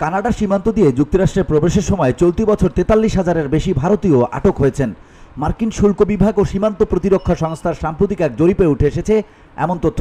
কানাডার সীমান্ত দিয়ে যুক্তরাষ্ট্রে প্রবেশের সময় চলতি বছর তেতাল্লিশ হাজারের বেশি ভারতীয় আটক হয়েছেন। মার্কিন শুল্ক বিভাগ ও সীমান্ত প্রতিরক্ষা সংস্থার সাম্প্রতিক এক জরিপে উঠে এসেছে এমন তথ্য।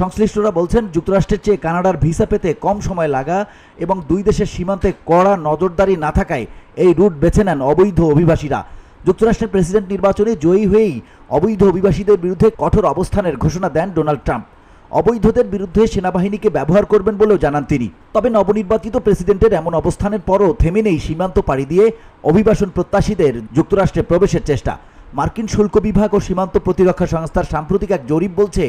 সংশ্লিষ্টরা বলছেন, যুক্তরাষ্ট্রের চেয়ে কানাডার ভিসা পেতে কম সময় লাগা এবং দুই দেশের সীমান্তে কড়া নজরদারি না থাকায় এই রুট বেছে নেন অবৈধ অভিবাসীরা। যুক্তরাষ্ট্রের প্রেসিডেন্ট নির্বাচনে জয়ী হয়েই অবৈধ অভিবাসীদের বিরুদ্ধে কঠোর অবস্থানের ঘোষণা দেন ডোনাল্ড ট্রাম্প। অবৈধদের বিরুদ্ধে সেনাবাহিনীকে ব্যবহার করবেন বলেও জানান তিনি। তবে নবনির্বাচিত প্রেসিডেন্টের এমন অবস্থানের পরও থেমে নেই সীমান্ত পাড়ি দিয়ে অভিবাসন প্রত্যাশীদের যুক্তরাষ্ট্রে প্রবেশের চেষ্টা। মার্কিন শুল্ক বিভাগ ও সীমান্ত প্রতিরক্ষা সংস্থার সাম্প্রতিক এক জরিপ বলছে,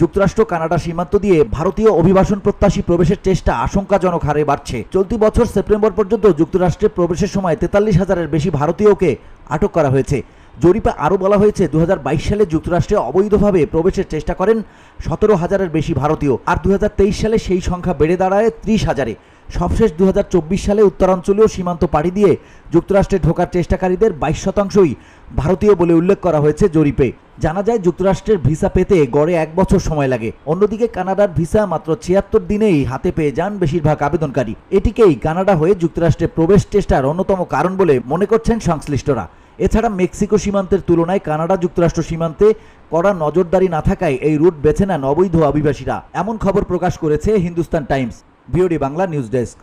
যুক্তরাষ্ট্র কানাডা সীমান্ত দিয়ে ভারতীয় অভিবাসন প্রত্যাশী প্রবেশের চেষ্টা আশঙ্কাজনক হারে বাড়ছে। চলতি বছর সেপ্টেম্বর পর্যন্ত যুক্তরাষ্ট্রে প্রবেশের সময় তেতাল্লিশ হাজারের বেশি ভারতীয়কে আটক করা হয়েছে। জরিপে আরও বলা হয়েছে দু হাজার বাইশ সালে যুক্তরাষ্ট্রে অবৈধভাবে প্রবেশের চেষ্টা করেন সতেরো হাজারের বেশি ভারতীয় আর দু হাজার তেইশ সালে সেই সংখ্যা বেড়ে দাঁড়ায় ত্রিশ হাজারে। সবশেষ দু হাজার চব্বিশ সালে উত্তরাঞ্চলীয় সীমান্ত পাড়ি দিয়ে যুক্তরাষ্ট্রে ঢোকার চেষ্টাকারীদের বাইশ শতাংশই ভারতীয় বলে উল্লেখ করা হয়েছে জরিপে। জানা যায়, যুক্তরাষ্ট্রের ভিসা পেতে গড়ে এক বছর সময় লাগে। অন্যদিকে, কানাডার ভিসা মাত্র ছিয়াত্তর দিনেই হাতে পেয়ে যান বেশিরভাগ আবেদনকারী। এটিকেই কানাডা হয়ে যুক্তরাষ্ট্রে প্রবেশ চেষ্টার অন্যতম কারণ বলে মনে করছেন সংশ্লিষ্টরা। এছাড়া মেক্সিকো সীমান্তের তুলনায় কানাডা যুক্তরাষ্ট্র সীমান্তে কড়া নজরদারি না থাকায় এই রুট বেছে নেন অবৈধ অভিবাসীরা। এমন খবর প্রকাশ করেছে Hindustan Times. B O D Bangla news desk.